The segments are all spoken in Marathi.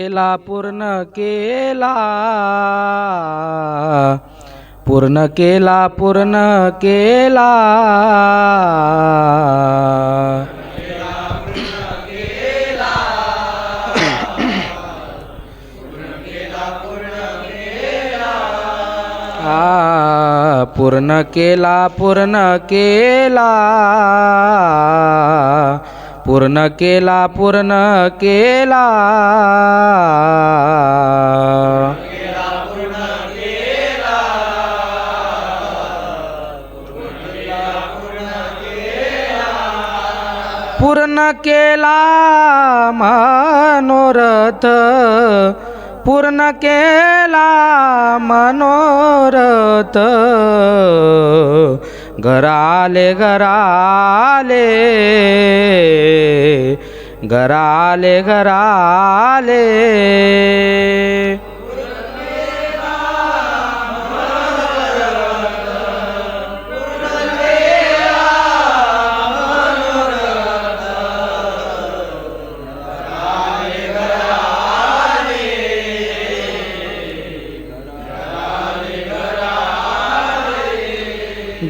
केला पूर्ण केला. पूर्ण केला पूर्ण केला. पूर्ण केला पूर्ण केला. पूर्ण केला पूर्ण केला. पूर्ण केला मनोरथ. पूर्ण केला मनोरथ. घराले घराले घराले घराले.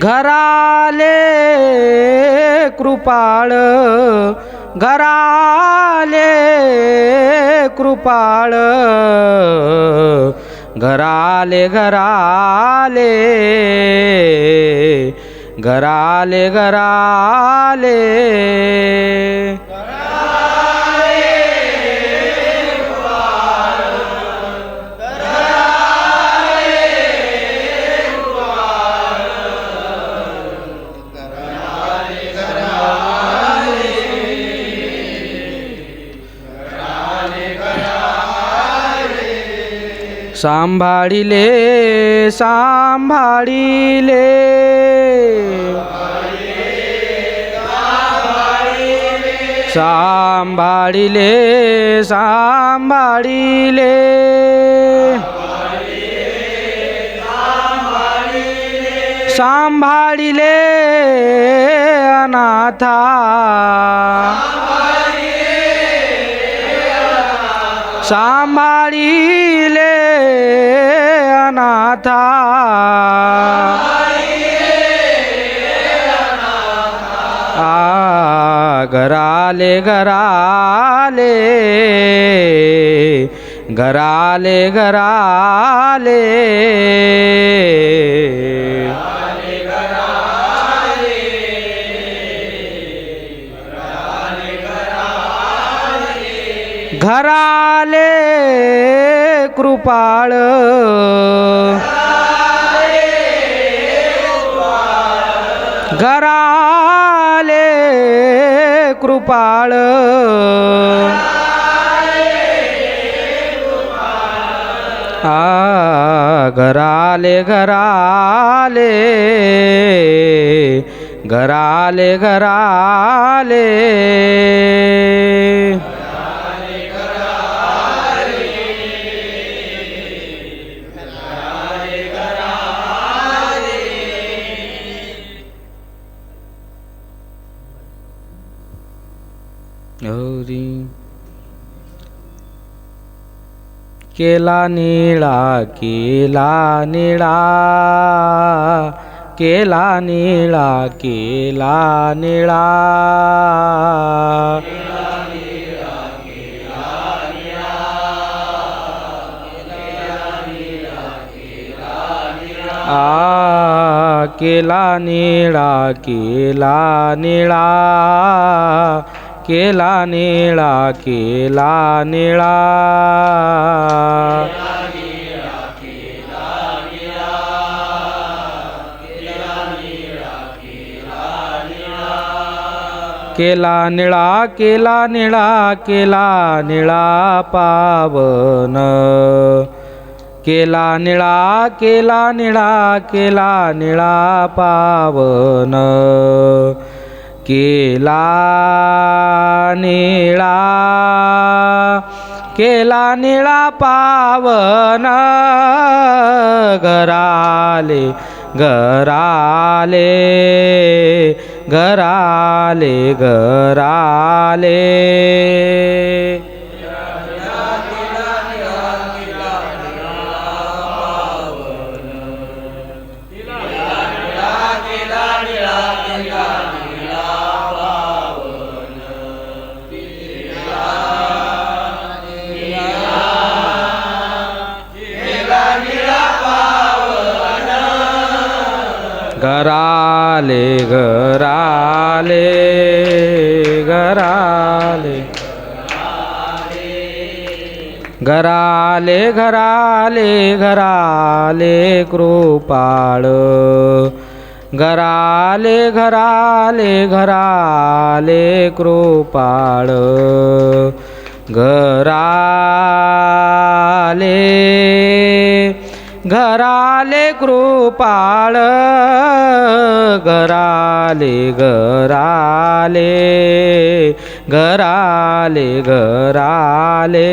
घराले कृपाळ घराले कृपाळ घराले घराले घराले घराले. સાંભાળી લે સાંભાળી લે સાંભાળી લે સાંભાળી લે સાંભાળી લે અનાથા. સાંભાળી अनाथा आ घराले घराले घराले घराले घराले। कृपाळ। घराले कृपाळ। आ घराले घराले घराले घराले। हरी केला निळा केला निळा केला निळा केला निळा। आ केला निळा केला निळा। केला निळा केला निळा. केला निळा केला निळा केला निळा पावन. केला निळा केला निळा केला निळा पावन. केला निळा केला निळा पावन घराले घराले घराले घराले. घराले घराले घराले. घराले घराले घराले कृपाळ. घराले घराले घराले कृपाळ. घराले घराले कृपाळ घराले घराले घराले घराले.